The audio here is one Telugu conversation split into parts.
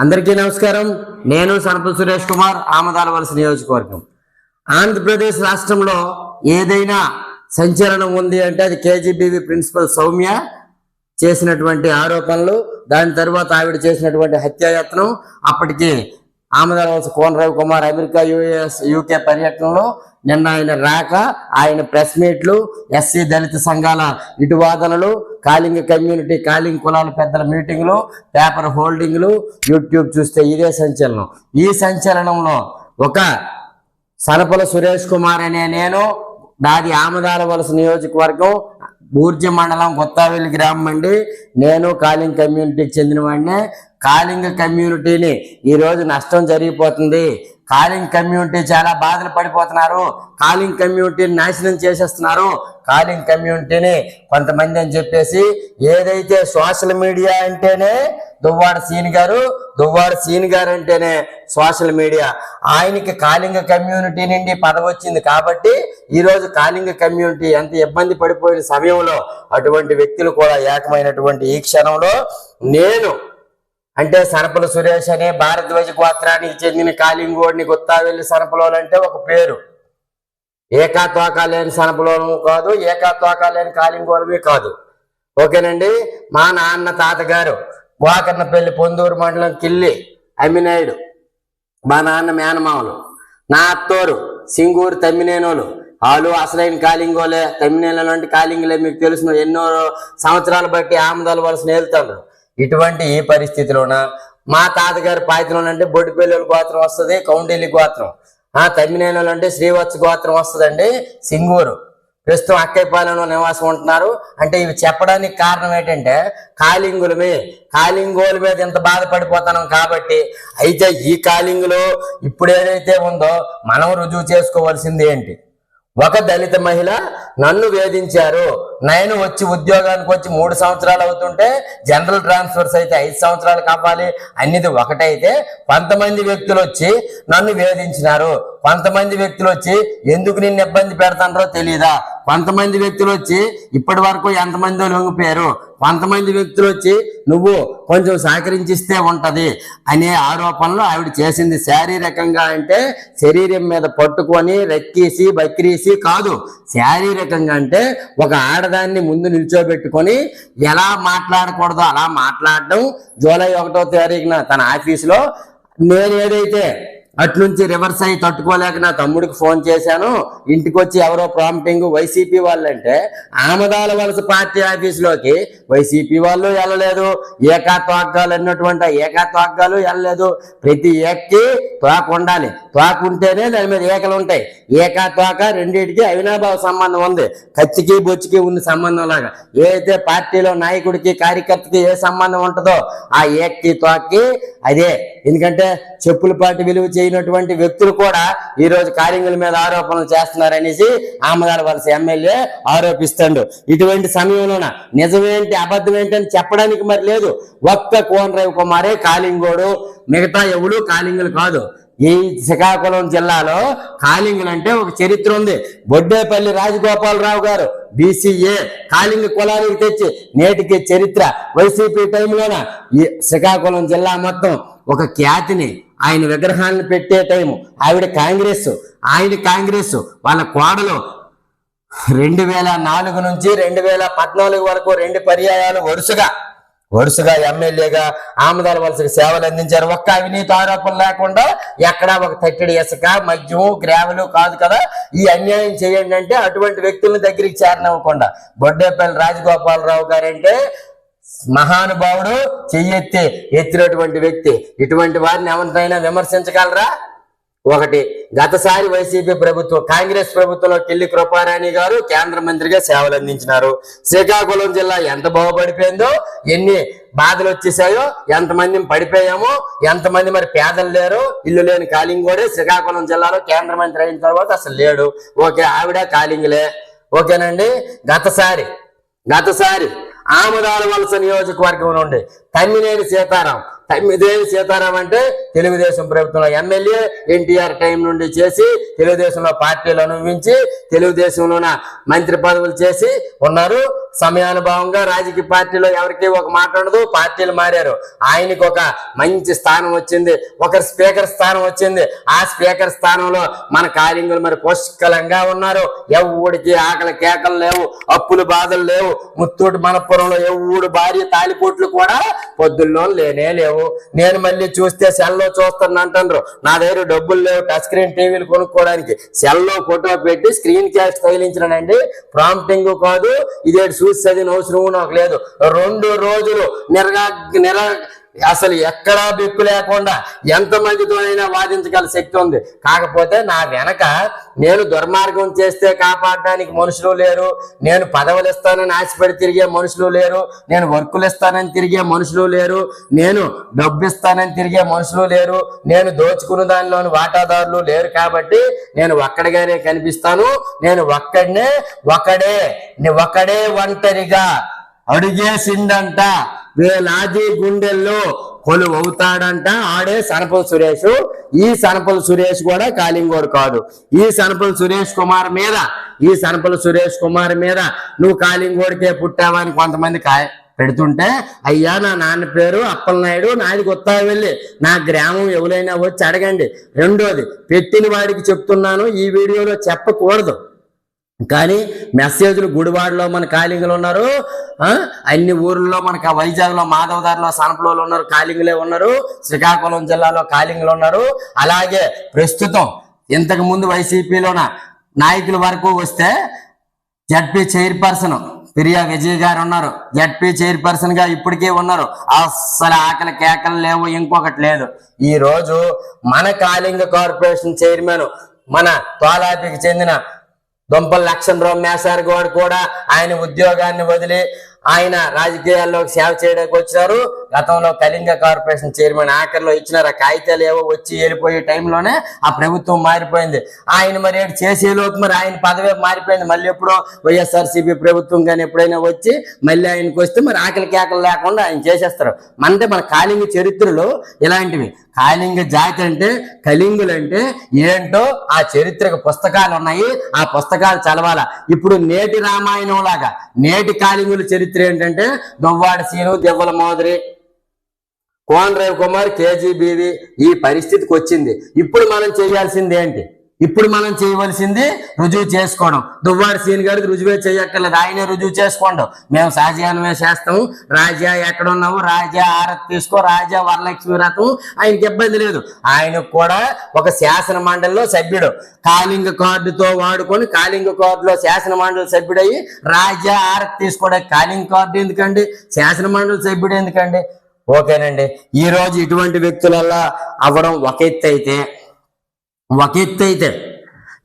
అందరికీ నమస్కారం. నేను సనప సురేష్ కుమార్ ఆమదాల వలస నియోజకవర్గం. ఆంధ్రప్రదేశ్ రాష్ట్రంలో ఏదైనా సంచలనం ఉంది అంటే అది కేజీబీవీ ప్రిన్సిపల్ సౌమ్య చేసినటువంటి ఆరోపణలు దాని తర్వాత ఆవిడ చేసినటువంటి హత్యాయత్నం అప్పటికి Amadalavalasa Konarao Kumar America US UK పర్యటనలో నిన్న ఆయన రాక ఆయన ప్రెస్ మీట్లు ఎస్సీ దళిత సంఘాల ఇటువాదనలు కాలింగ కమ్యూనిటీ కాలింగ్ కులాల పెద్దల మీటింగ్లు పేపర్ హోల్డింగ్లు యూట్యూబ్ చూస్తే ఇదే సంచలనం. ఈ సంచలనంలో ఒక సనపల సురేష్ కుమార్ అనే నేను నాది ఆమదాల వలస నియోజకవర్గం బూర్జి మండలం కొత్తవెల్లి గ్రామం అండి. నేను కాలింగ్ కమ్యూనిటీకి చెందిన వాడినే కాలింగ కమ్యూనిటీని ఈ రోజు నష్టం జరిగిపోతుంది. కాలింగ్ కమ్యూనిటీ చాలా బాధలు పడిపోతున్నారు. కాలింగ్ కమ్యూనిటీని నాశనం చేసేస్తున్నారు. కాలింగ్ కమ్యూనిటీని కొంతమంది అని చెప్పేసి ఏదైతే సోషల్ మీడియా అంటేనే దువ్వాడ సీన్ గారు దువ్వాడ సీన్ గారు అంటేనే సోషల్ మీడియా. ఆయనకి కాలింగ కమ్యూనిటీ నుండి పదవి వచ్చింది కాబట్టి ఈ రోజు కాలింగ కమ్యూనిటీ ఎంత ఇబ్బంది పడిపోయిన సమయంలో అటువంటి వ్యక్తులు కూడా ఏకమైనటువంటి ఈ క్షణంలో నేను అంటే సనపల సురేష్ అనే భారద్వాజ గోత్రానికి చెందిన కాలింగోడిని గుత్తావెల్లి సనపలోలు అంటే ఒక పేరు. ఏకా తోక లేని సనపలోలము కాదు ఏకా తోక లేని కాలింగోలమే కాదు. ఓకేనండి? మా నాన్న తాతగారు గోకర్ణపల్లి పొందూరు మండలం కిల్లి అమ్మినాయుడు. మా నాన్న మేనమామలు. నా అత్తోరు సింగూరు తమ్మినేనోలు. వాళ్ళు అసలైన కాలింగోలే తమ్మినేలు అంటే కాలింగులే మీకు తెలుసు. ఎన్నో సంవత్సరాలు బట్టి ఆమదాలు వలస స్నేహితులు ఇటువంటి ఈ పరిస్థితిలోన? మా తాతగారి పాయతంలో అంటే బొడ్డిపల్లి గోత్రం వస్తుంది కౌండిల్లి గోత్రం. ఆ తమ్మినేలు అంటే శ్రీవత్స గోత్రం వస్తుందండి సింగూరు. ప్రస్తుతం అక్కైపాలెంలో నివాసం ఉంటున్నారు. అంటే ఇవి చెప్పడానికి కారణం ఏంటంటే కాలింగులమే కాలింగోల మీద ఇంత బాధపడిపోతున్నాం కాబట్టి అయితే ఈ కాలింగులో ఇప్పుడు ఏదైతే ఉందో మనం రుజువు చేసుకోవాల్సింది ఏంటి? ఒక దళిత మహిళ నన్ను వేధించారు. నేను వచ్చి ఉద్యోగానికి వచ్చి మూడు సంవత్సరాలు అవుతుంటే జనరల్ ట్రాన్స్ఫర్స్ అయితే ఐదు సంవత్సరాలు కావాలి. అన్నిది ఒకటైతే కొంతమంది వ్యక్తులు వచ్చి నన్ను వేధించినారు. కొంతమంది వ్యక్తులు వచ్చి ఎందుకు నిన్ను ఇబ్బంది పెడతానో తెలియదా కొంతమంది వ్యక్తులు వచ్చి ఇప్పటి వరకు ఎంతమంది లొంగిపోయారు. కొంతమంది వ్యక్తులు వచ్చి నువ్వు కొంచెం సహకరించిస్తే ఉంటది అనే ఆరోపణలు ఆవిడ చేసింది. శారీరకంగా అంటే శరీరం మీద పట్టుకొని రెక్కేసి బక్రీసి కాదు శారీరక శారీరకంగా అంటే ఒక ఆడదాన్ని ముందు నిల్చోబెట్టుకొని ఎలా మాట్లాడకూడదో అలా మాట్లాడడం జూలై ఒకటో తారీఖున తన ఆఫీసులో. నేను ఏదైతే అట్నుంచి రివర్స్ అయ్యి తట్టుకోలేక నా తమ్ముడికి ఫోన్ చేశాను ఇంటికి వచ్చి ఎవరో ప్రాంప్టింగ్ వైసీపీ వాళ్ళంటే ఆమదాల వలస పార్టీ ఆఫీసులోకి వైసీపీ వాళ్ళు వెళ్ళలేదు ఏకా తోగ్గాలు అన్నటువంటి ఆ ఏకా తోగ్గాలు వెళ్ళలేదు. ప్రతి ఏక్కి తోక ఉండాలి. తోక ఉంటేనే దాని మీద ఏకలు ఉంటాయి. ఏకా తోక రెండింటికి అవినాభావ సంబంధం ఉంది. కచ్చికి బొచ్చికి ఉన్న సంబంధం లాగా. ఏదైతే పార్టీలో నాయకుడికి కార్యకర్తకి ఏ సంబంధం ఉంటుందో ఆ ఏక్కి తోక్కి అదే. ఎందుకంటే చెప్పుల పాటి విలువ చేయనటువంటి వ్యక్తులు కూడా ఈ రోజు కార్యముల మీద ఆరోపణలు చేస్తున్నారనేసి ఆమదాల వలస ఎమ్మెల్యే ఆరోపిస్తాడు. ఇటువంటి సమయంలోన నిజమేంటి అబద్ధం అని చెప్పడానికి మరి లేదు. ఒక్క కోనరావు కుమారే కాలింగోడు. మిగతా ఎవడు కాలింగులు కాదు. ఈ శ్రీకాకుళం జిల్లాలో కాలింగులు అంటే ఒక చరిత్ర ఉంది. బొడ్డేపల్లి రాజగోపాలరావు గారు బీసీఏ కాలింగ కులానికి తెచ్చి నేటికి చరిత్ర. వైసీపీ టైంలోన ఈ శ్రీకాకుళం జిల్లా మొత్తం ఒక ఖ్యాతిని ఆయన విగ్రహాలను పెట్టే టైము. ఆవిడ కాంగ్రెస్ ఆయన కాంగ్రెస్ వాళ్ళ కోడలు రెండు వేల నాలుగు నుంచి రెండు వేల పద్నాలుగు వరకు రెండు పర్యాయాలు వరుసగా వరుసగా ఎమ్మెల్యేగా ఆమదాల వలసకి సేవలు అందించారు. ఒక్క అవినీతి ఆరోపణలు లేకుండా ఎక్కడా ఒక తట్టడి ఇసుక మద్యం గ్రావెలు కాదు కదా. ఈ అన్యాయం చేయండి అంటే అటువంటి వ్యక్తుల దగ్గరికి చేరనివ్వకుండా. బొడ్డేపల్లి రాజగోపాలరావు గారంటే మహానుభావుడు చెయ్యెత్తి ఎత్తినటువంటి వ్యక్తి. ఇటువంటి వారిని ఎవరినైనా విమర్శించగలరా? ఒకటి గతసారి వైసీపీ ప్రభుత్వం కాంగ్రెస్ ప్రభుత్వంలో కిల్లి కృపారాణి గారు కేంద్ర మంత్రిగా సేవలు అందించినారు. శ్రీకాకుళం జిల్లా ఎంత బాగుపడిపోయిందో ఎన్ని బాధలు వచ్చేసాయో ఎంతమంది పడిపోయామో ఎంతమంది మరి పేదలు లేరు ఇల్లు లేని కాలింగోడే శ్రీకాకుళం జిల్లాలో కేంద్ర మంత్రి అయిన తర్వాత అసలు లేడు. ఓకే ఆవిడ కాలింగులే. ఓకేనండి గతసారి గతసారి ఆమదాల వలస నియోజకవర్గం నుండి తమ్మినేని సీతారాం తమ్మిదేవి సీతారాం అంటే తెలుగుదేశం ప్రభుత్వంలో ఎమ్మెల్యే ఎన్టీఆర్ టైం నుండి చేసి తెలుగుదేశంలో పార్టీలు అనుభవించి తెలుగుదేశంలోన మంత్రి పదవులు చేసి ఉన్నారు. సమయానుభావంగా రాజకీయ పార్టీలో ఎవరికి ఒక మాట ఉండదు పార్టీలు మారారు. ఆయనకు ఒక మంచి స్థానం వచ్చింది ఒక స్పీకర్ స్థానం వచ్చింది. ఆ స్పీకర్ స్థానంలో మన కార్యంగులు మరి పుష్కలంగా ఉన్నారు. ఎవడికి ఆకలి కేకలు లేవు అప్పులు బాధలు లేవు. ముత్తూటి మనపురంలో ఎవడు భార్య తాలిపోట్లు కూడా పొద్దుల్లో లేనే లేవు. నేను మళ్ళీ చూస్తే సెల్లో చూస్తాను అంటున్నారు నా దగ్గర డబ్బులు లేవు టచ్ స్క్రీన్ టీవీలు కొనుక్కోవడానికి. సెల్లో ఫోటో పెట్టి స్క్రీన్ క్యాష్ తగిలించడండి ప్రాంప్టింగ్ కాదు ఇదే చూసి చదివిన అవసరం నాకు లేదు. రెండు రోజులు నిరగా నిర అసలు ఎక్కడా బిక్కు లేకుండా ఎంత మందితోనైనా వాదించగల శక్తి ఉంది. కాకపోతే నా వెనక నేను దుర్మార్గం చేస్తే కాపాడడానికి మనుషులు లేరు. నేను పదవులు ఇస్తానని ఆశపడి తిరిగే మనుషులు లేరు. నేను వర్కులు ఇస్తానని తిరిగే మనుషులు లేరు. నేను డబ్బు ఇస్తానని తిరిగే మనుషులు లేరు. నేను దోచుకున్న దానిలోని వాటాదారులు లేరు కాబట్టి నేను ఒక్కడిగానే కనిపిస్తాను. నేను ఒక్కడినే ఒకడే ఒక్కడే ఒకడే ఒంటరిగా అడిగేసిందంట. వేలాది గుండెల్లో కొలు అవుతాడంట ఆడే సనపల సురేష్. ఈ సనపల సురేష్ కూడా కాలింగోడు కాదు. ఈ సనపల సురేష్ కుమార్ మీద ఈ సనపల సురేష్ కుమార్ మీద నువ్వు కాలింగోడికే పుట్టావని కొంతమంది కా పెడుతుంటే అయ్యా నా నాన్న పేరు అప్పలనాయుడు. నాది కొత్త వెళ్ళి నా గ్రామం ఎవరైనా వచ్చి అడగండి. రెండోది పెట్టిన వాడికి చెప్తున్నాను. ఈ వీడియోలో చెప్పకూడదు. కానీ మెసేజ్లు గుడివాడలో మన కాలింగులు ఉన్నారు అన్ని ఊర్లలో మనకి వైజాగ్లో మాధవదారిలో సనపలో ఉన్నారు కాలింగులే ఉన్నారు శ్రీకాకుళం జిల్లాలో కాలింగులు ఉన్నారు. అలాగే ప్రస్తుతం ఇంతకు ముందు వైసీపీలోన నాయకుల వరకు వస్తే జడ్పీ చైర్పర్సన్ ప్రియా విజయ్ గారు ఉన్నారు. జడ్పీ చైర్పర్సన్గా ఇప్పటికే ఉన్నారు. అస్సలు ఆకలి కేకలు లేవు ఇంకొకటి లేదు. ఈ రోజు మన కాళింగ కార్పొరేషన్ చైర్మన్ మన తోలాపికి చెందిన దొంపల లక్ష్మణరావు మేసారి గారు కూడా ఆయన ఉద్యోగాన్ని వదిలి ఆయన రాజకీయాల్లో సేవ చేయడానికి వచ్చారు గతంలో కళింగ కార్పొరేషన్ చైర్మన్ ఆఖరిలో ఇచ్చిన కాగితాలు ఏవో వచ్చి వెళ్ళిపోయే టైంలోనే ఆ ప్రభుత్వం మారిపోయింది. ఆయన మరి ఏంటి చేసే లోపు మరి ఆయన పదవి మారిపోయింది. మళ్ళీ ఎప్పుడో వైఎస్ఆర్సీపీ ప్రభుత్వం కానీ ఎప్పుడైనా వచ్చి మళ్ళీ ఆయనకు వస్తే మరి ఆకలి కేకలు లేకుండా ఆయన చేసేస్తారు. అంటే మన కాళింగ చరిత్రలో ఇలాంటివి. కాళింగ జాతి అంటే కళింగులు అంటే ఏంటో ఆ చరిత్రకు పుస్తకాలు ఉన్నాయి. ఆ పుస్తకాలు చదవాల? ఇప్పుడు నేటి రామాయణం లాగా నేటి కాళింగుల చరిత్ర ఏంటంటే దువ్వాడ సీను దెవ్వల మాదిరి. కోన్ రేవ్ కుమార్ కేజీబీవి ఈ పరిస్థితికి వచ్చింది. ఇప్పుడు మనం చేయాల్సింది ఏంటి? ఇప్పుడు మనం చేయవలసింది రుజువు చేసుకోవడం. దువ్వాడి సీన్ గారికి రుజువే చేయక్కర్లేదు. ఆయనే రుజువు చేసుకోండు. మేము సహజీవనమే చేస్తాము. రాజా ఎక్కడున్నాము రాజా ఆరత్ తీసుకో. రాజా వరలక్ష్మి వ్రతం. ఆయనకి ఇబ్బంది లేదు. ఆయనకు కూడా ఒక శాసన మండలిలో సభ్యుడు. కాలింగ కార్డుతో వాడుకొని కాలింగ కార్డులో శాసన మండలి సభ్యుడయ్యి రాజా ఆరత్ తీసుకోవడానికి కాలింగ కార్డు ఎందుకండి? శాసన మండలి సభ్యుడు ఎందుకండి? ఓకేనండి. ఈ రోజు ఇటువంటి వ్యక్తులల్లా అవ్వడం ఒక ఎత్తు అయితే ఒక ఎత్తు అయితే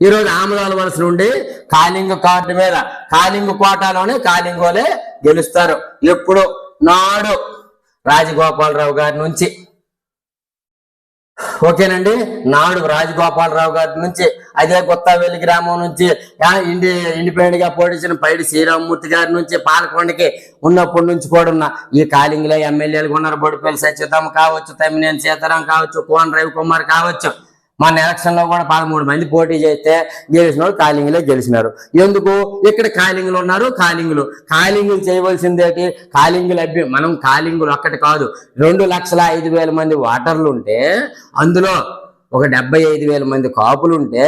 ఈరోజు ఆమదాల వలస నుండి కాలింగ కార్డు మీద కాలింగ కోటాలోనే కాలింగోలే గెలుస్తారు. ఎప్పుడు నాడు రాజగోపాలరావు గారి నుంచి ఓకేనండి? నాడు రాజగోపాలరావు గారి నుంచి అదే కొత్తవెల్లి గ్రామం నుంచి ఇండి ఇండిపెండెంట్గా పోటీసిన పైడి శ్రీరామమూర్తి గారి నుంచి పాలకొండకి ఉన్నప్పటి నుంచి కూడా ఉన్న ఈ కాలింగ్లో ఎమ్మెల్యేలు ఉన్నారు బొడిపల్లి సచితం కావచ్చు తమ్మినేని సీతారాం కావచ్చు కోన రవికుమార్ కావచ్చు. మన ఎలక్షన్లో కూడా పదమూడు మంది పోటీ చేస్తే గెలిచిన వాళ్ళు కాలింగ్లో గెలిచినారు. ఎందుకు? ఇక్కడ కాలింగులు ఉన్నారు కాలింగులు. కాలింగులు చేయవలసిందేటి కాలింగులు అభ్య మనం కాలింగులు ఒక్కటి కాదు. రెండు లక్షల ఐదు వేల మంది ఓటర్లు ఉంటే అందులో ఒక డెబ్బై ఐదు వేల మంది కాపులు ఉంటే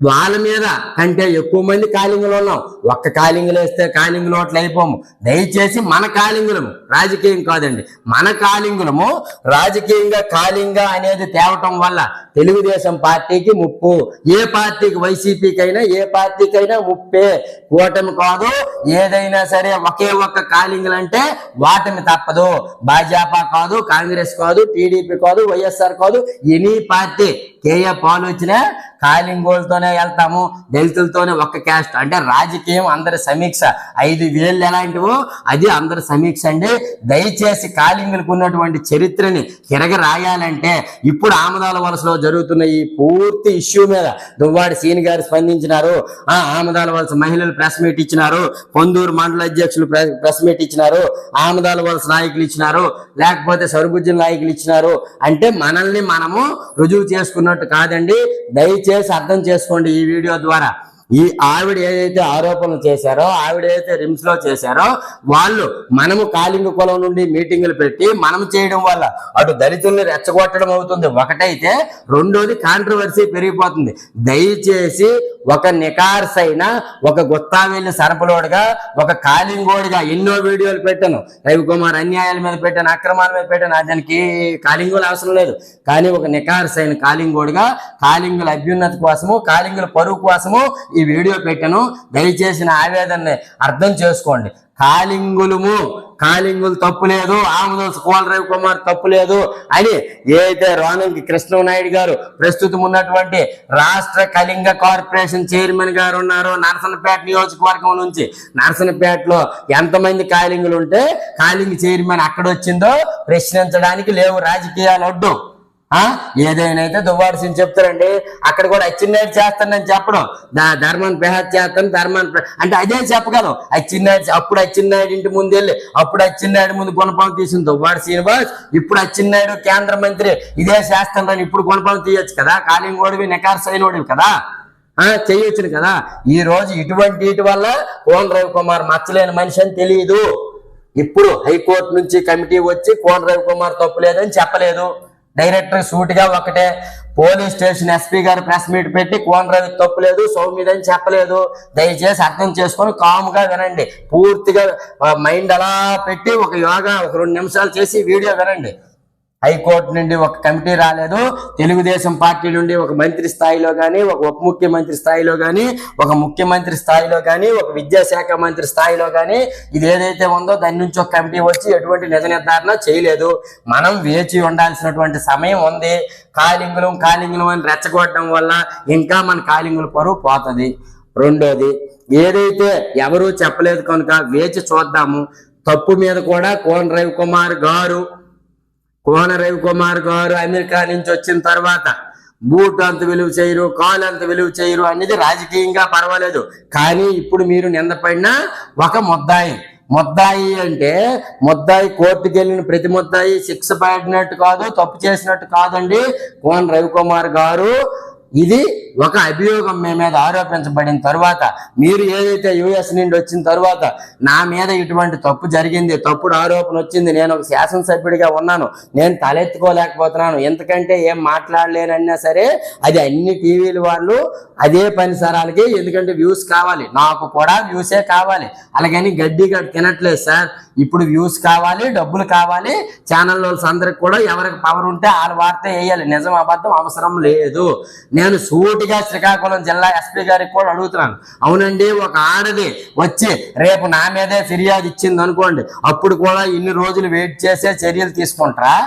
వాళ్ళ మీద కంటే ఎక్కువ మంది కాలింగులు ఉన్నాం. ఒక్క కాలింగులు వేస్తే కాలింగులు ఓట్లు అయిపోము. దయచేసి మన కాలింగులము రాజకీయం కాదండి. మన కాలింగులము రాజకీయంగా కాలింగ అనేది తేవటం వల్ల తెలుగుదేశం పార్టీకి ముప్పు. ఏ పార్టీకి వైసీపీకైనా ఏ పార్టీకైనా ముప్పే. కూటమి కాదు ఏదైనా సరే ఒకే ఒక్క కాలింగులు అంటే వాటమి తప్పదు. భాజపా కాదు కాంగ్రెస్ కాదు టీడీపీ కాదు వైఎస్ఆర్ కాదు ఎనీ పార్టీ కేఏ పాలు వచ్చిన కాలింగోలతోనే వెళ్తాము. దళితులతోనే ఒక్క క్యాస్ట్. అంటే రాజకీయం అందరి సమీక్ష. ఐదు వేలు ఎలాంటివో అది అందరి సమీక్ష అండి. దయచేసి కాలింగులకు ఉన్నటువంటి చరిత్రని తిరగ రాయాలంటే ఇప్పుడు ఆమదాల వలసలో జరుగుతున్న ఈ పూర్తి ఇష్యూ మీద దువ్వాడి సీని గారు స్పందించినారు. ఆ ఆమదాల వలస మహిళలు ప్రెస్ మీట్ ఇచ్చినారు. పొందూరు మండల అధ్యక్షులు ప్రెస్ మీట్ ఇచ్చినారు. ఆమదాల వలస నాయకులు ఇచ్చినారు. లేకపోతే సరుబుజ్జుల నాయకులు ఇచ్చినారు. అంటే మనల్ని మనము రుజువు చేసుకున్నట్టు కాదండి. దయచేసి అర్థం చేసుకోండి ఈ వీడియో ద్వారా. ఈ ఆవిడ ఏదైతే ఆరోపణలు చేశారో ఆవిడ ఏదైతే రిమ్స్లో చేశారో వాళ్ళు మనము కాలింగ కులం నుండి మీటింగులు పెట్టి మనం చేయడం వల్ల అటు దళితుల్ని రెచ్చగొట్టడం అవుతుంది. ఒకటైతే రెండోది కాంట్రవర్సీ పెరిగిపోతుంది. దయచేసి ఒక నికార్సైన ఒక గుత్తావెల్లి సరపలోడుగా ఒక కాలింగోడిగా ఎన్నో వీడియోలు పెట్టాను. రవికుమార్ అన్యాయాల మీద పెట్టాను అక్రమాల మీద పెట్టాను. అతనికి దానికి కాలింగులు అవసరం లేదు. కానీ ఒక నికార్సైన కాలింగోడిగా కాలింగుల అభ్యున్నతి కోసము కాలింగుల పరువు కోసము ఈ వీడియో పెట్టాను. దయచేసి నా ఆవేదనని అర్థం చేసుకోండి. కాలింగులము. కాలింగులు తప్పు లేదు. ఆమదోస్ కోలరావు రవి కుమార్ తప్పు లేదు అని ఏదైతే రోనంకి కృష్ణనాయుడు గారు ప్రస్తుతం ఉన్నటువంటి రాష్ట్ర కళింగ కార్పొరేషన్ చైర్మన్ గారు ఉన్నారో నరసనపేట నియోజకవర్గం నుంచి నరసనపేటలో ఎంతమంది కాలింగులు ఉంటే కాలింగ్ చైర్మన్ అక్కడ వచ్చిందో ప్రశ్నించడానికి లేవు. రాజకీయాలు అడ్డు ఆ? ఏదైనా అయితే దువ్వాడు సిని చెప్తారండి అక్కడ కూడా అచ్చిన్నాడు చేస్తానని చెప్పడం. దా ధర్మాన్ని బెహత్ చేస్తాను ధర్మాన్ని అంటే అదే చెప్పగలం. అచ్చిన్నాడు అప్పుడు అచ్చిన్నాడు ఇంటి ముందు వెళ్ళి అప్పుడు అచ్చిన్నాడు ముందు గుణపం తీసింది దువ్వాడు శ్రీనివాస్ ఇప్పుడు అచ్చిన్నాడు కేంద్ర మంత్రి ఇదే చేస్తానని ఇప్పుడు గుణపం తీయొచ్చు కదా. కాలింగోడివి నికార్సైనోడివి కదా. ఆ చేయొచ్చును కదా. ఈ రోజు ఇటువంటి ఇటు వల్ల కోన రవికుమార్ మచ్చలేని మనిషి అని తెలియదు ఇప్పుడు హైకోర్టు నుంచి కమిటీ వచ్చి కోన రవికుమార్ తప్పు లేదని చెప్పలేదు. డైరెక్టర్ సూట్గా ఒకటే. పోలీస్ స్టేషన్ ఎస్పీ గారు ప్రెస్ మీట్ పెట్టి కోన రవి తప్పు లేదు చెప్పలేదు. దయచేసి అర్థం చేసుకొని కామ్గా వినండి. పూర్తిగా మైండ్ అలా పెట్టి ఒక యోగా ఒక రెండు నిమిషాలు చేసి వీడియో వినండి. హైకోర్టు నుండి ఒక కమిటీ రాలేదు. తెలుగుదేశం పార్టీ నుండి ఒక మంత్రి స్థాయిలో కానీ ఒక ఉప ముఖ్యమంత్రి స్థాయిలో కానీ ఒక ముఖ్యమంత్రి స్థాయిలో కానీ ఒక విద్యాశాఖ మంత్రి స్థాయిలో కానీ ఇది ఏదైతే ఉందో దాని నుంచి ఒక కమిటీ వచ్చి ఎటువంటి నిజ నిర్ధారణ చేయలేదు. మనం వేచి ఉండాల్సినటువంటి సమయం ఉంది. కాలింగులం కాలింగులం అని రెచ్చగొట్టడం వల్ల ఇంకా మన కాలింగుల పరువు పోతుంది. రెండోది ఏదైతే ఎవరూ చెప్పలేదు కనుక వేచి చూద్దాము. తప్పు మీద కూడా కోన రవికుమార్ గారు కోన రవికుమార్ గారు అమెరికా నుంచి వచ్చిన తర్వాత బూట్ అంత విలువ చేయరు కాలు అంత విలువ చేయరు అనేది రాజకీయంగా పర్వాలేదు. కానీ ఇప్పుడు మీరు నిందపడిన ఒక ముద్దాయి. ముద్దాయి అంటే ముద్దాయి కోర్టుకు వెళ్ళిన ప్రతి ముద్దాయి శిక్ష పడినట్టు కాదు తప్పు చేసినట్టు కాదండి. కోన రవికుమార్ గారు ఇది ఒక అభియోగం మీ మీద ఆరోపించబడిన తర్వాత మీరు ఏదైతే యుఎస్ నుండి వచ్చిన తర్వాత నా మీద ఇటువంటి తప్పు జరిగింది తప్పుడు ఆరోపణ వచ్చింది నేను ఒక శాసనసభ్యుడిగా ఉన్నాను నేను తలెత్తుకోలేకపోతున్నాను ఎందుకంటే ఏం మాట్లాడలేనన్నా సరే అది అన్ని టీవీలు వాళ్ళు అదే పనిసరాలకి ఎందుకంటే వ్యూస్ కావాలి. నాకు కూడా వ్యూసే కావాలి. అలాగని గడ్డి గడ్డి తినట్లేదు సార్. ఇప్పుడు వ్యూస్ కావాలి డబ్బులు కావాలి. ఛానల్ అందరికి కూడా ఎవరికి పవర్ ఉంటే వాళ్ళ వార్త వేయాలి. నిజం అబద్ధం అవసరం లేదు. నేను సూటిగా శ్రీకాకుళం జిల్లా ఎస్పీ గారికి కూడా అడుగుతున్నాను. అవునండి ఒక ఆడది వచ్చి రేపు నా మీదే ఫిర్యాదు ఇచ్చింది అనుకోండి. అప్పుడు కూడా ఇన్ని రోజులు వెయిట్ చేసే చర్యలు తీసుకుంటారా?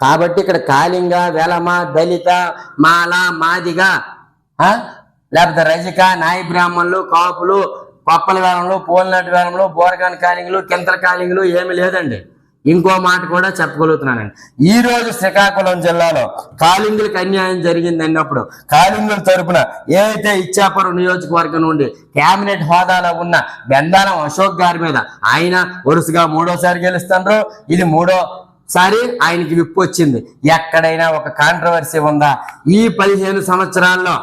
కాబట్టి ఇక్కడ కాళింగ వెలమ దళిత మాల మాదిగ లేకపోతే రజిక నాయ బ్రాహ్మణులు కాపులు పప్పల వేలంలో పోలినటి వేలంలో బోరగాన్ కాలింగులు కింతల కాలింగులు ఏమి లేదండి. ఇంకో మాట కూడా చెప్పగలుగుతున్నానండి. ఈ రోజు శ్రీకాకుళం జిల్లాలో కాలింగులకు అన్యాయం జరిగింది అన్నప్పుడు కాలింగుల తరపున ఏదైతే ఇచ్చాపురం నియోజకవర్గం నుండి కేబినెట్ హోదాలో ఉన్న బెందారం అశోక్ గారి మీద ఆయన వరుసగా మూడోసారి గెలుస్తుండ్రు. ఇది మూడో సారి ఆయనకి విప్పు వచ్చింది ఎక్కడైనా ఒక కాంట్రవర్సీ ఉందా? ఈ పదిహేను సంవత్సరాల్లో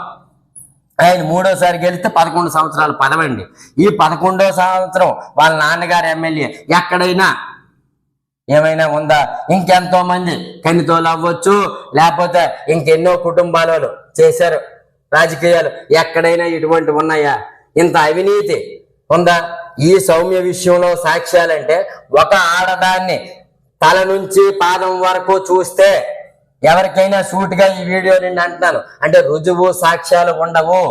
ఆయన మూడోసారి గెలిస్తే పదకొండు సంవత్సరాలు పదవండి. ఈ పదకొండో సంవత్సరం వాళ్ళ నాన్నగారు ఎమ్మెల్యే ఎక్కడైనా ఏమైనా ఉందా? ఇంకెంతో మంది కనితోలు అవ్వచ్చు లేకపోతే ఇంకెన్నో కుటుంబాలు చేశారు రాజకీయాలు. ఎక్కడైనా ఇటువంటి ఉన్నాయా? ఇంత అవినీతి ఉందా? ఈ సౌమ్య విషయంలో సాక్ష్యాలంటే ఒక ఆడదాన్ని తల నుంచి పాదం వరకు చూస్తే ఎవరికైనా సూటిగా ఈ వీడియో నిండి అంటున్నాను. అంటే రుజువు సాక్ష్యాలు ఉండవు.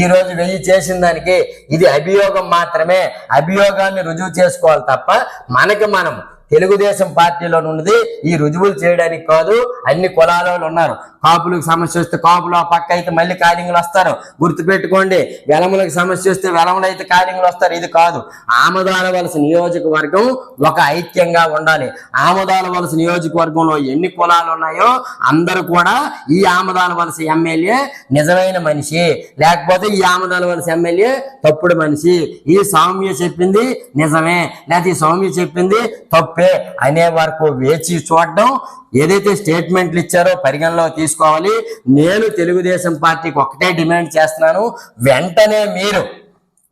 ఈ రోజు వెయ్యి చేసిన దానికి ఇది అభియోగం మాత్రమే. అభియోగాన్ని రుజువు చేసుకోవాలి తప్ప మనకి మనం తెలుగుదేశం పార్టీలో ఉన్నది. ఈ రుజువులు చేయడానికి కాదు అన్ని కులాల ఉన్నారు. కాపులకు సమస్య వస్తే కాపులు ఆ పక్క అయితే మళ్ళీ కాలింగులు వస్తారు. గుర్తుపెట్టుకోండి వెలములకు సమస్య వస్తే వెలములు అయితే కాలింగులు వస్తారు. ఇది కాదు ఆమదాల వలస నియోజకవర్గం ఒక ఐక్యంగా ఉండాలి. ఆమదాల వలస నియోజకవర్గంలో ఎన్ని కులాలు ఉన్నాయో అందరూ కూడా ఈ ఆమదాల వలస ఎమ్మెల్యే నిజమైన మనిషి. లేకపోతే ఈ ఆమదాల వలస ఎమ్మెల్యే తప్పుడు మనిషి. ఈ సౌమ్య చెప్పింది నిజమే. లేకపోతే ఈ సౌమ్య చెప్పింది తప్పు తప్పే అనే వరకు వేచి చూడడం ఏదైతే స్టేట్మెంట్లు ఇచ్చారో పరిగణలో తీసుకోవాలి. నేను తెలుగుదేశం పార్టీకి ఒకటే డిమాండ్ చేస్తున్నాను. వెంటనే మీరు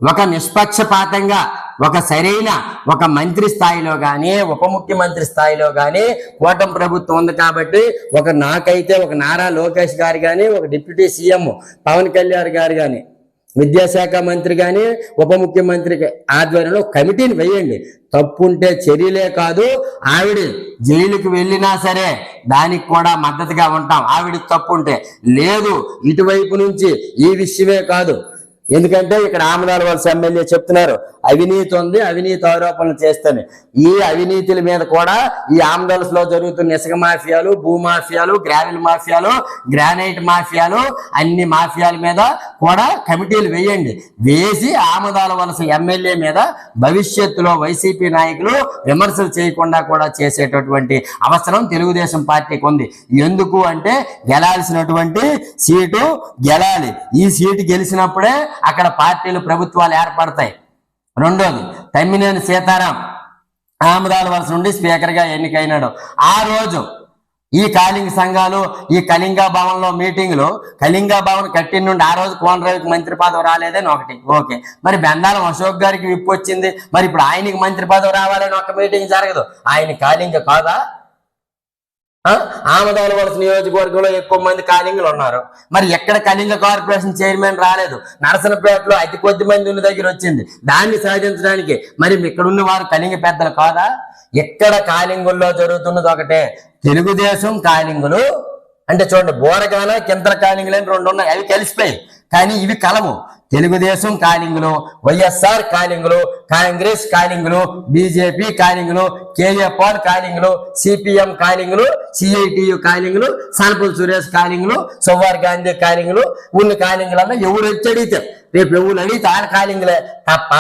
ఒక నిష్పక్షపాతంగా ఒక సరైన ఒక మంత్రి స్థాయిలో కానీ ఉప ముఖ్యమంత్రి స్థాయిలో కానీ కూటమి ప్రభుత్వం ఉంది కాబట్టి ఒక నాకైతే ఒక నారా లోకేష్ గారు కానీ ఒక డిప్యూటీ సీఎం పవన్ కళ్యాణ్ గారు కానీ విద్యాశాఖ మంత్రి కానీ ఉప ముఖ్యమంత్రి ఆధ్వర్యంలో కమిటీని వేయండి. తప్పు ఉంటే చర్యలే కాదు ఆవిడ జైలుకి వెళ్ళినా సరే దానికి కూడా మద్దతుగా ఉంటాం. ఆవిడ తప్పు ఉంటే లేదు. ఇటువైపు నుంచి ఈ విషయమే కాదు. ఎందుకంటే ఇక్కడ ఆమదాల వలస ఎమ్మెల్యే చెప్తున్నారు అవినీతి ఉంది అవినీతి ఆరోపణలు చేస్తాను. ఈ అవినీతుల మీద కూడా ఈ ఆమదల్స్ జరుగుతున్న ఇసుక మాఫియాలు భూమాఫియాలు గ్రావెల్ మాఫియాలు గ్రానైట్ మాఫియాలు అన్ని మాఫియాల మీద కూడా కమిటీలు వేయండి. వేసి ఆమదాల వలస ఎమ్మెల్యే మీద భవిష్యత్తులో వైసీపీ నాయకులు విమర్శలు చేయకుండా కూడా చేసేటటువంటి అవసరం తెలుగుదేశం పార్టీకి ఉంది. ఎందుకు అంటే గెలాల్సినటువంటి సీటు గెలాలి. ఈ సీటు గెలిచినప్పుడే అక్కడ పార్టీలు ప్రభుత్వాలు ఏర్పడతాయి. రెండోది తమ్మినేని సీతారాం ఆమదాల వలస నుండి స్పీకర్గా ఎన్నికైనాడు. ఆ రోజు ఈ కాలింగ సంఘాలు ఈ కళింగ భవన్లో మీటింగ్లు కళింగ భవన్ కట్టిన నుండి ఆ రోజు కోనరావుకి మంత్రి పదవి రాలేదని ఒకటి. ఓకే. మరి బెందాలం అశోక్ గారికి విప్పు వచ్చింది మరి ఇప్పుడు ఆయనకి మంత్రి పదవి రావాలని ఒక మీటింగ్ జరగదు. ఆయన కాలింగ కాదా? ఆమదాల వలస నియోజకవర్గంలో ఎక్కువ మంది కాలింగులు ఉన్నారు. మరి ఎక్కడ కళింగ కార్పొరేషన్ చైర్మన్ రాలేదు? నరసనపేటలో అతి కొద్ది మంది ఉన్న దగ్గర వచ్చింది. దాన్ని సాధించడానికి మరి ఇక్కడ ఉన్న వారు కళింగ పెద్దలు కాదా? ఎక్కడ కాలింగుల్లో జరుగుతున్నది ఒకటే. తెలుగుదేశం కాలింగులు అంటే చూడండి బోరగాన కింద కాలింగులు అని రెండు ఉన్నాయి. అవి కలిసిపోయి కానీ ఇవి కలవు. తెలుగుదేశం కాలింగులు వైఎస్ఆర్ కాలింగులు కాంగ్రెస్ కాలింగులు బీజేపీ కాలింగులు కేఏపాల్ కాలింగులు సిపిఎం కాలింగులు సిఐటియు కాలింగులు సనపుల్ సురేష్ కాలింగులు సోవార్ గాంధీ కాలింగులు ఉన్న కాలింగులలో ఎవరు వచ్చి అడిగితే? రేపు ఎవరు అడిగితే ఆయన కాలింగులే తప్ప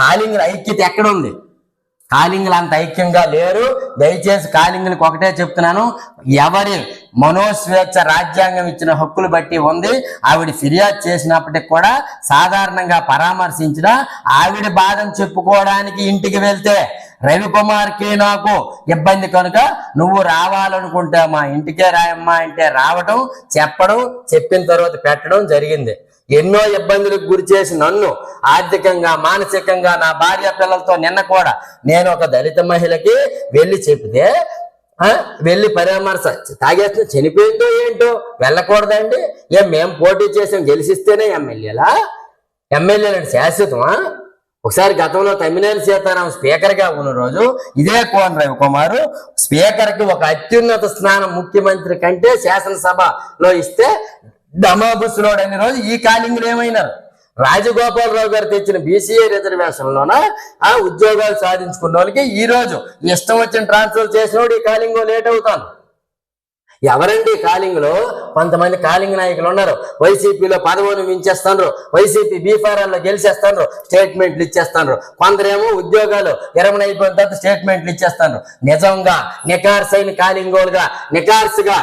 కాలింగుల ఐక్యత ఎక్కడ ఉంది? కాలింగులు అంత ఐక్యంగా లేరు. దయచేసి కాలింగులకు ఒకటే చెప్తున్నాను. ఎవరి మనోస్వేచ్ఛ రాజ్యాంగం ఇచ్చిన హక్కులు బట్టి ఉంది. ఆవిడ ఫిర్యాదు చేసినప్పటికి కూడా సాధారణంగా పరామర్శించిన ఆవిడ బాధను చెప్పుకోవడానికి ఇంటికి వెళ్తే రవికుమార్కి నాకు ఇబ్బంది కనుక నువ్వు రావాలనుకుంటే మా ఇంటికే రాయమ్మా అంటే రావడం చెప్పడం చెప్పిన తర్వాత పెట్టడం జరిగింది. ఎన్నో ఇబ్బందులకు గురి చేసి నన్ను ఆర్థికంగా మానసికంగా నా భార్య పిల్లలతో నిన్న కూడా నేను ఒక దళిత మహిళకి వెళ్ళి చెప్తే వెళ్ళి పరామర్శ తాగేస్తే చనిపోయిందో ఏంటో వెళ్ళకూడదండి. ఏం మేము పోటీ చేసాం గెలిచిస్తేనే ఎమ్మెల్యేలా? ఎమ్మెల్యేలు శాశ్వతమా? ఒకసారి గతంలో తమ్మినేని సీతారాం స్పీకర్గా ఉన్న రోజు ఇదే కోన రవికుమార్ స్పీకర్కి ఒక అత్యున్నత స్థానం ముఖ్యమంత్రి కంటే శాసనసభలో ఇస్తే దమాబుసులోడు అనే రోజు ఈ కాలింగులు ఏమైనారు? రాజగోపాలరావు గారు తెచ్చిన బీసీఏ రిజర్వేషన్లోన ఆ ఉద్యోగాలు సాధించుకున్న వాళ్ళకి ఈ రోజు ఇష్టం వచ్చిన ట్రాన్స్ఫర్ చేసినోడు ఈ కాలింగ్ లేట్ అవుతాను ఎవరండి కాలింగ్లో? కొంతమంది కాలింగ్ నాయకులు ఉన్నారు. వైసీపీలో పదవులు మించేస్తాను వైసీపీ బీఫారాల్లో గెలిచేస్తాను స్టేట్మెంట్లు ఇచ్చేస్తాను కొందరేమో ఉద్యోగాలు ఇరవై అయిపోయిన తర్వాత స్టేట్మెంట్లు ఇచ్చేస్తాను నిజంగా నికార్సైన కాలింగోలుగా నికార్సుగా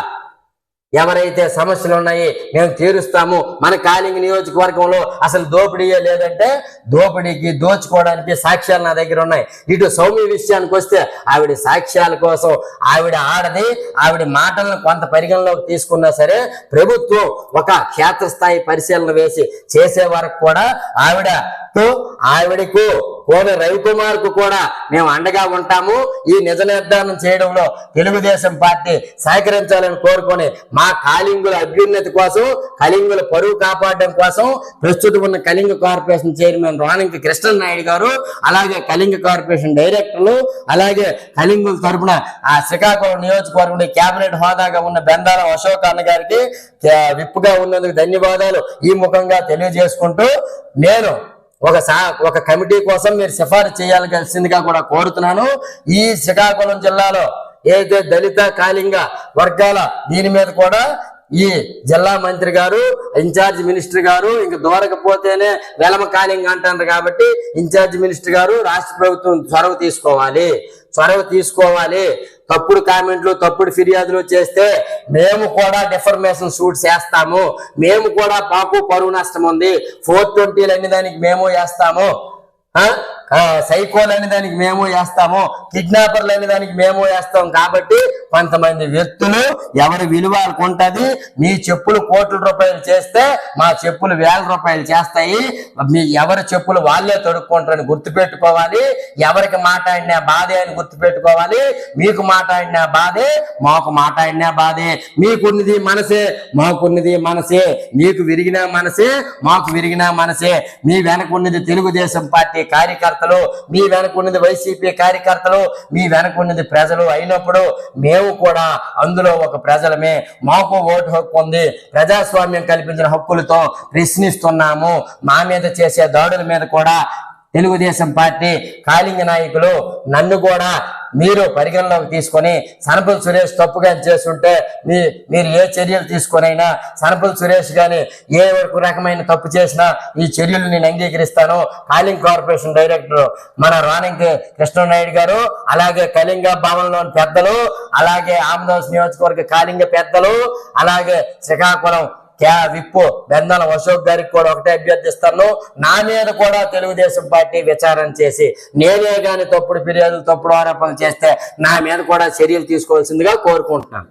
ఎవరైతే సమస్యలు ఉన్నాయి మేము తీరుస్తాము. మన కాలింగ్ నియోజకవర్గంలో అసలు దోపిడీయే లేదంటే దోపిడీకి దోచుకోవడానికి సాక్ష్యాలు నా దగ్గర ఉన్నాయి. ఇటు సౌమ్య విషయానికి వస్తే ఆవిడ సాక్ష్యాల కోసం ఆవిడ ఆడది ఆవిడ మాటలను కొంత పరిగణలోకి తీసుకున్నా సరే ప్రభుత్వం ఒక క్షేత్రస్థాయి పరిశీలన వేసి చేసే వరకు కూడా ఆవిడతో ఆవిడకు కోన రవికుమార్కు కూడా మేము అండగా ఉంటాము. ఈ నిజ నిర్ధారణ చేయడంలో తెలుగుదేశం పార్టీ సహకరించాలని కోరుకొని మా కాలింగుల అభ్యున్నతి కోసం కళింగుల పరువు కాపాడడం కోసం ప్రస్తుతం ఉన్న కళింగ కార్పొరేషన్ చైర్మన్ రోణంకి కృష్ణ నాయుడు గారు అలాగే కళింగ కార్పొరేషన్ డైరెక్టర్లు అలాగే కళింగుల తరపున ఆ శ్రీకాకుళం నియోజకవర్గం కేబినెట్ హోదాగా ఉన్న బెందాల అశోక్ అన్న గారికి విప్పుగా ఉన్నందుకు ధన్యవాదాలు. ఈ ముఖంగా తెలియజేసుకుంటూ నేను ఒక సా ఒక కమిటీ కోసం మీరు సిఫారసు చేయాల్సిందిగా కూడా కోరుతున్నాను. ఈ శ్రీకాకుళం జిల్లాలో ఏదైతే దళిత కాళింగ వర్గాల దీని మీద కూడా ఈ జిల్లా మంత్రి గారు ఇన్ఛార్జ్ మినిస్టర్ గారు ఇంక దూరకపోతేనే వెలమ కాళింగ అంటారు కాబట్టి ఇన్ఛార్జ్ మినిస్టర్ గారు రాష్ట్ర ప్రభుత్వం చొరవ తీసుకోవాలి. చొరవ తీసుకోవాలి. తప్పుడు కామెంట్లు తప్పుడు ఫిర్యాదులు చేస్తే మేము కూడా డిఫర్మేషన్ సూట్ చేస్తాము. మేము కూడా పాకు పరువు నష్టం ఉంది. ఫోర్ ట్వంటీలు అన్ని దానికి మేము వేస్తాము. సైకోలు అనే దానికి మేము వేస్తాము కిడ్నాపర్లు అనే దానికి మేము వేస్తాం కాబట్టి కొంతమంది వ్యక్తులు ఎవరి విలువ ఉంటది మీ చెప్పులు కోట్ల రూపాయలు చేస్తే మా చెప్పులు వేల రూపాయలు చేస్తాయి మీ ఎవరి చెప్పులు వాళ్ళే తొడుక్కుంటారని గుర్తుపెట్టుకోవాలి ఎవరికి మాట్లాడినా బాధే అని గుర్తుపెట్టుకోవాలి మీకు మాట్లాడినా బాధే మాకు మాట్లాడినా బాధే మీకున్నది మనసే మాకున్నది మనసే మీకు విరిగిన మనసే మాకు విరిగిన మనసే మీ వెనకున్నది తెలుగుదేశం పార్టీ కార్యకర్త కార్యకర్తలు మీ వెనక ఉన్నది వైసీపీ కార్యకర్తలు మీ వెనక ఉన్నది ప్రజలు అయినప్పుడు మేము కూడా అందులో ఒక ప్రజలమే. మాకు ఓటు హక్కు ఉంది. ప్రజాస్వామ్యం కల్పించిన హక్కులతో ప్రశ్నిస్తున్నాము. మా మీద చేసే దాడుల మీద కూడా తెలుగుదేశం పార్టీ కాళింగ నాయకులు నన్ను కూడా మీరు పరిగణలోకి తీసుకొని సనపల్ సురేష్ తప్పుగా చేస్తుంటే మీ మీరు ఏ చర్యలు తీసుకొనైనా సనపల్ సురేష్ కానీ ఏ వరకు రకమైన తప్పు చేసినా ఈ చర్యలు నేను అంగీకరిస్తాను. కాలింగ్ కార్పొరేషన్ డైరెక్టర్ మన రాణింగ్ కృష్ణనాయుడు గారు అలాగే కళింగ భవన్లోని పెద్దలు అలాగే ఆమదోస్ నియోజకవర్గ కాలింగ పెద్దలు అలాగే శ్రీకాకుళం క్యా విప్పు. బెందల అశోక్ గారికి కూడా ఒకటే అభ్యర్థిస్తాను. నా మీద కూడా తెలుగుదేశం పార్టీ విచారణ చేసి నేనే గాని తప్పుడు ఫిర్యాదులు తప్పుడు ఆరోపణలు చేస్తే నా మీద కూడా చర్యలు తీసుకోవాల్సిందిగా కోరుకుంటున్నాను.